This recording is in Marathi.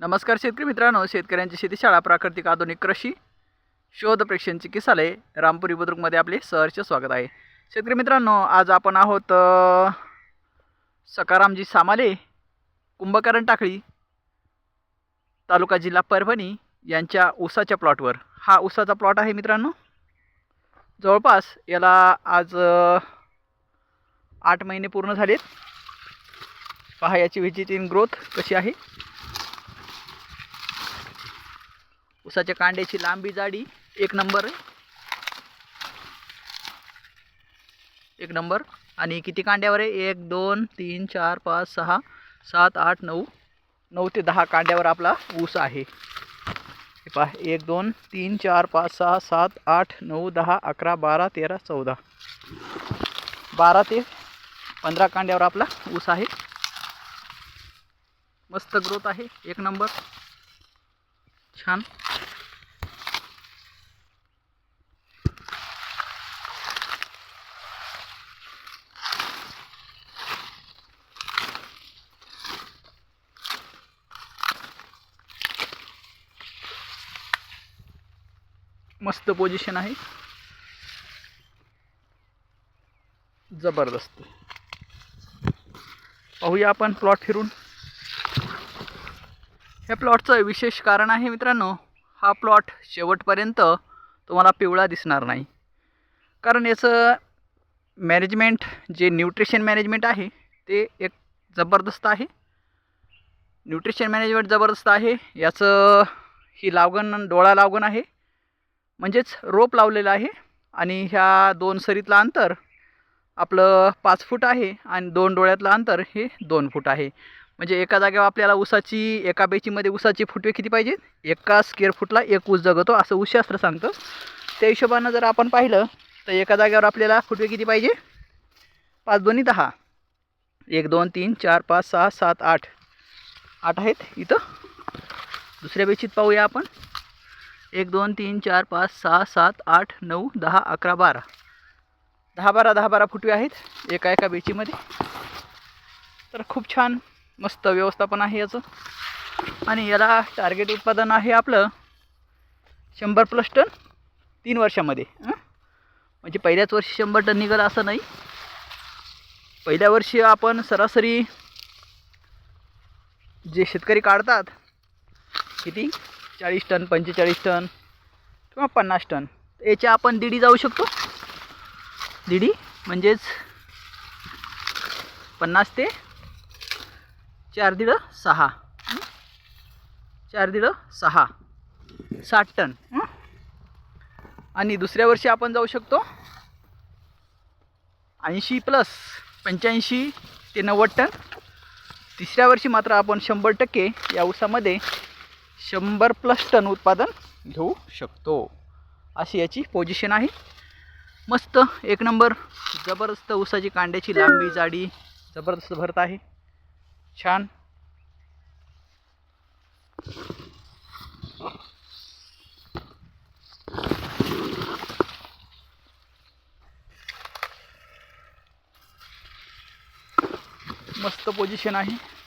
नमस्कार शेतकरी मित्रांनो शेतकऱ्यांची शेतीशाळा प्राकृतिक आधुनिक कृषी शोध प्रेक्षण चिकित्सालय रामपुरी बुद्रुकमध्ये आपले सहर्ष स्वागत आहे. शेतकरी मित्रांनो आज आपण आहोत सकारामजी सामाले कुंभकरण टाकळी तालुका जिल्हा परभणी यांच्या ऊसाच्या प्लॉटवर. हा ऊसाचा प्लॉट आहे मित्रांनो. जवळपास याला आज आठ महिने पूर्ण झालेत. पहा याची व्हेजिटेन ग्रोथ कशी आहे? ऊसाच्या कांड्याची लांबी जाडी एक नंबर. आहे एक नंबर. आणि किती कांड्यावर आहे? एक दोन तीन चार पाच सहा सात आठ नऊ. नऊ ते दहा कांड्यावर आपला ऊस आहे. हे पहा. एक दोन तीन चार पाच सहा सात आठ नऊ दहा अकरा बारा तेरा चौदा. बारा ते पंधरा कांड्यावर आपला ऊस आहे. मस्त ग्रोथ आहे. एक नंबर. छान. मस्त पोझिशन आहे. जबरदस्त. पाहूया आपण प्लॉट फिरून. ह्या प्लॉटचं विशेष कारण आहे मित्रांनो हा प्लॉट शेवटपर्यंत तुम्हाला पिवळा दिसणार नाही. कारण याचं मॅनेजमेंट जे न्यूट्रिशन मॅनेजमेंट आहे ते एक जबरदस्त आहे. न्यूट्रिशन मॅनेजमेंट जबरदस्त आहे. याचं ही लागण डोळा लागण आहे. म्हणजेच रोप लावलेलं आहे आणि ह्या दोन सरीतलं अंतर आपलं पाच फूट आहे आणि दोन डोळ्यातलं अंतर हे दोन फूट आहे. म्हणजे एका जागेवर आपल्याला ऊसाची एका बेचीमध्ये ऊसाची फुटवे किती पाहिजेत? एका स्क्वेअर फुटला एक ऊस जगतो असं ऊसशास्त्र सांगतं. त्या हिशोबानं जर आपण पाहिलं तर एका जागेवर आपल्याला फुटवे किती पाहिजे? पाच दोन्ही दहा. एक दोन तीन चार पाच सहा सात आठ. आठ आहेत इथं. दुसऱ्या बेचीत पाहूया आपण. एक दोन तीन चार पाच सहा सात आठ नऊ दहा अकरा बारा. दहा बारा दहा बारा फुटवे आहेत एका एका बेचीमध्ये. तर खूप छान मस्त व्यवस्थापन आहे याचं. आणि याला टार्गेट उत्पादन आहे आपलं शंभर प्लस टन तीन वर्षामध्ये. म्हणजे पहिल्याच वर्षी शंभर टन निघालं असं नाही. पहिल्या वर्षी आपण सरासरी जे शेतकरी काढतात किती? चाळीस टन पंचेचाळीस टन किंवा पन्नास टन. याच्या आपण दिडी जाऊ शकतो. दिडी म्हणजेच पन्नास ते चार दिडं सहा. चार दिडं सहा. साठ टन. आणि दुसऱ्या वर्षी आपण जाऊ शकतो. ऐंशी प्लस पंच्याऐंशी ते नव्वद टन. तिसऱ्या वर्षी मात्र आपण शंभर टक्के या ऊसामध्ये शंभर प्लस टन उत्पादन घेऊ शकतो. अशी याची पोझिशन आहे. मस्त एक नंबर जबरदस्त ऊसाची कांड्याची लांबी जाडी जबरदस्त भरत आहे. छान. मस्त पोझिशन आहे.